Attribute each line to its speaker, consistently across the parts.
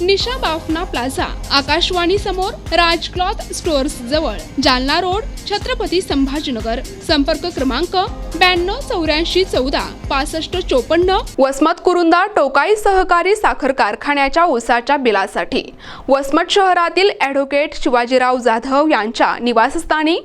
Speaker 1: निशा Bafna plaza Akashvani समोर Raj cloth stores जवळ Jalna road Chhatrapati Sambhajinagar. संपर्क क्रमांक ब्याण्णव चौऱ्याऐंशी चौदा पासष्ट चोपन्न. वसमत कुरुंदा टोकाई सहकारी साखर कारखान्याच्या ऊसाच्या बिलासाठी. वसमत शहरातील ॲडव्होकेट शिवाजीराव जाधव यांच्या निवासस्थानी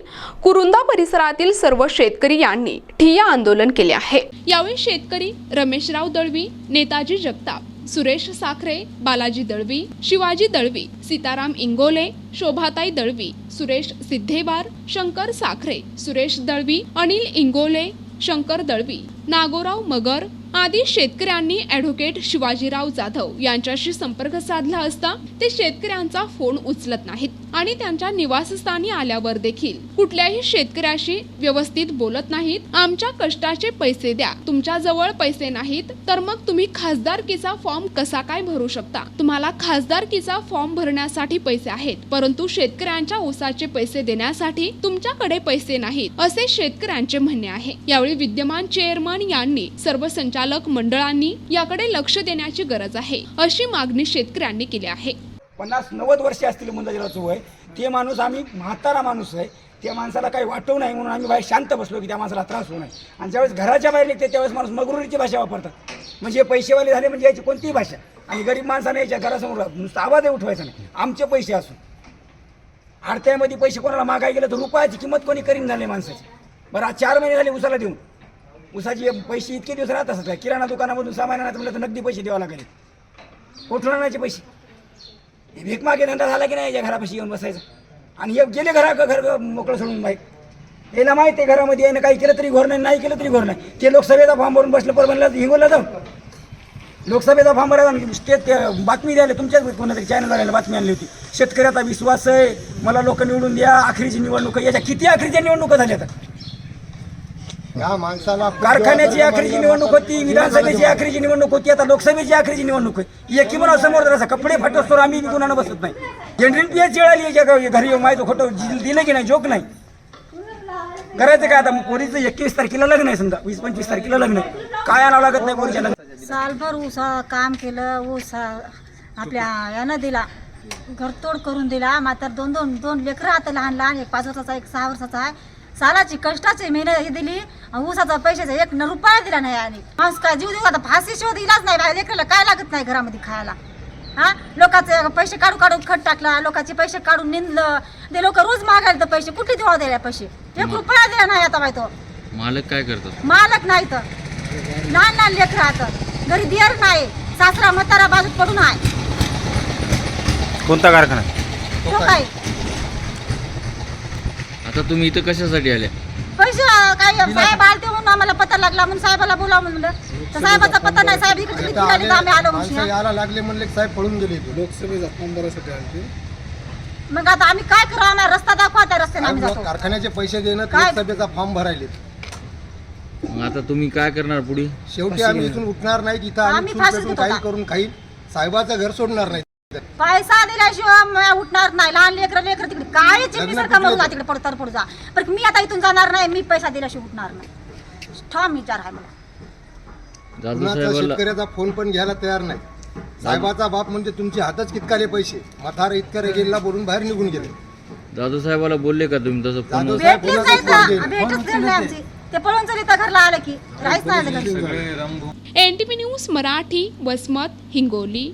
Speaker 1: कुरुंदा परिसरातील सर्व शेतकरी यांनी ठिय्या आंदोलन केले आहे. यावेळी शेतकरी रमेशराव दळवी नेताजी जगताप सुरेश साखरे बालाजी दळवी शिवाजी दळवी सीताराम इंगोले शोभाताई दळवी सुरेश सिद्धेवार शंकर साखरे सुरेश दळवी अनिल इंगोले शंकर दळवी. नागोराव मगर आदी शेतकऱ्यांनी ॲडव्होकेट शिवाजीराव जाधव यांच्याशी संपर्क साधला असता ते शेतकऱ्यांचा फोन उचलत नाहीत आणि त्यांच्या निवासस्थानी आल्यावर देखील कुठल्याही शेतकऱ्याशी व्यवस्थित बोलत नाहीत. आमच्या कष्टाचे पैसे द्या तुमच्या जवळ पैसे नाहीत तर मग तुम्ही खासदारकीचा फॉर्म कसा काय भरू शकता? तुम्हाला खासदारकीचा फॉर्म भरण्यासाठी पैसे आहेत परंतु शेतकऱ्यांच्या ऊसाचे पैसे देण्यासाठी तुमच्याकडे पैसे नाहीत असे शेतकऱ्यांचे म्हणणे आहे. यावेळी विद्यमान चेअरमन यांनी सर्व संचालक मंडळांनी याकडे लक्ष देण्याची गरज आहे अशी मागणी शेतकऱ्यांनी केली आहे.
Speaker 2: पन्नास नव्वद वर्षे असतील मुंजाजीराचं वय ते माणूस आम्ही म्हातारा माणूस आहे. त्या माणसाला काही वाटव नाही म्हणून आम्ही बाहेर शांत बसलो की त्या माणसाला त्रास होऊ नये. आणि ज्यावेळेस घराच्या बाहेर निघते त्यावेळेस माणूस मगरुरीची भाषा वापरतात. म्हणजे पैसेवाले झाले म्हणजे याची कोणतीही भाषा. आणि गरीब माणसाने याच्या घरासमोर नुसतं आवाजही उठवायचा नाही. आमचे पैसे असून. आडत्यामध्ये पैसे कोणाला मागाय गेलं तर रुपयाची किंमत कोणी करीन झाले माणसाची. बरं आज चार महिने झाले उसाला देऊन. उसाचे पैसे इतके दिवस राहत असतात किराणा दुकानामधून सामान आणायचं म्हटलं तर नगदी पैसे द्यावं लागेल. कुठून आणायचे पैसे? हे भीक मागे धंदा झाला की नाही याच्या घरापाशी येऊन बसायचं? आणि हे गेले घरा घर मोकळं सोडून बाईक याला माहिती आहे घरामध्ये यानं काही केलं तरी घोर नाही नाही केलं तरी घोर नाही. ते लोकसभेचा फॉर्म भरून बसलं परभणीला हिंगोला जाऊन लोकसभेचा फॉर्म भरायला स्टेट ते बातमी द्यायला तुमच्याच कोणातरी चॅनल बातमी आणली होती. शेतकऱ्याचा विश्वास आहे मला लोक निवडून द्या आखरीची निवडणूक याच्या किती आखरीच्या निवडणुका झाल्या आता?
Speaker 3: या माणसाला
Speaker 2: कारखान्याची आखरीची निवडणूक होती विधानसभेची आखरीची निवडणूक होती आता लोकसभेची आखरीची निवडणूक आहे एकी म्हणा समोर जर असं कपडे फाटोस्तोर आम्ही कुणाला बसत नाही. जनरल पी एच आली घरी घरी येऊन माहिती खोटं दिलं की नाही जोक नाही. करायचं काय आता? पोरीचं एकवीस तारखेला लग्न आहे समजा वीस पंचवीस तारखेला लग्न आहे. काय आणावं लागत नाही पोरीच्या लग्न
Speaker 4: सालभर ऊस काम केलं ऊस आपल्या यानं दिला. घरतोड करून दिला. मात्र दोन दोन दोन लेकरं आता लहान लहान एक पाच वर्षाचा एक सहा वर्षाचा आहे. सालाची कष्टाची मेहनत ही दिली ऊसाचा पैशाचा एक न रुपया दिला नाही आणि. माणूस काय जीव देऊ आता? फाशी शोध इलाज नाही बाहेर. लेकराला काय लागत नाही घरामध्ये खायला? हा? लोकांचे पैसे काढू काढून खत टाकला लोकांचे पैसे काढून निंदलं. ते लोक रोज मागायला तर पैसे. कुठे देवा दिला पैसे? एक रुपया दिला नाही आता बाई तो.
Speaker 5: मालक काय करतात
Speaker 4: मालक नाही तर. लहान लहान लेकर राहतं घरी दियर नाही. सासरा म्हातारा बाजूत पडून आहे.
Speaker 6: कोणता कारखाना?
Speaker 4: तो काय?
Speaker 5: आता तुम्ही इथं कशासाठी आले
Speaker 4: पैसे काय साहेब आलते म्हणून आम्हाला पत्ता लागला म्हणून साहेबाला बोलावं म्हणलं. तर साहेबाचा पत्ता नाही साहेब इकडे तिकडे फिरायले तर आम्ही आलो म्हणून.
Speaker 3: यायला लागले म्हणले की साहेब पळून गेले लोकसभेचा फॉर्म भरायसाठी आले
Speaker 4: मग आता आम्ही काय करू? आम्हाला रस्ता दाखवा त्या रस्त्याने आम्ही जातो.
Speaker 3: कारखान्याचे पैसे देणं
Speaker 4: काय?
Speaker 3: लोकसभेचा फॉर्म भरायले
Speaker 5: मग आता तुम्ही काय करणार पुढे?
Speaker 3: शेवटी आम्ही इथून उठणार नाही इथं आम्ही
Speaker 4: आम्ही
Speaker 3: चूल
Speaker 4: फाशीच
Speaker 3: पेटून
Speaker 4: देतो
Speaker 3: काही
Speaker 4: आता.
Speaker 3: करून काही साहेबाचं घर सोडणार नाही
Speaker 4: पैसा दिल्याशिवाय म- उठणार नाही. लहान लेकर लेकर तिकडे काय चिमणी
Speaker 3: लग्न
Speaker 4: सारखं मरू जा
Speaker 3: कुठलं?
Speaker 4: तिकडे पडतर पडू जा. पण मी आता इथून जाणार नाही मी पैसा दिल्याशिवाय उठणार नाही. ठाम विचार आहे मला.
Speaker 5: जाधव
Speaker 3: कुणाचा
Speaker 5: साहेबाला
Speaker 3: शेतकऱ्याचा फोन पण घ्यायला तयार नाही. साहेबाचा बाप म्हणजे तुमचे हातच कितकाले पैसे? मथार इतक्या रेगेला बोलून बाहेर निघून गेले.
Speaker 5: जाधव साहेबाला बोलले का तुम्ही तसं फोन?
Speaker 3: जाधव साहेब
Speaker 4: भेटलीच
Speaker 3: कोणाचं
Speaker 4: नाही
Speaker 3: फोन
Speaker 4: तर
Speaker 3: घेईल?
Speaker 4: भेटच नाही आमची. ते पळून चली तर घरला आलं की राहायच नाही आलं घरी.
Speaker 1: N T V news Marathi Vasmat Hingoli.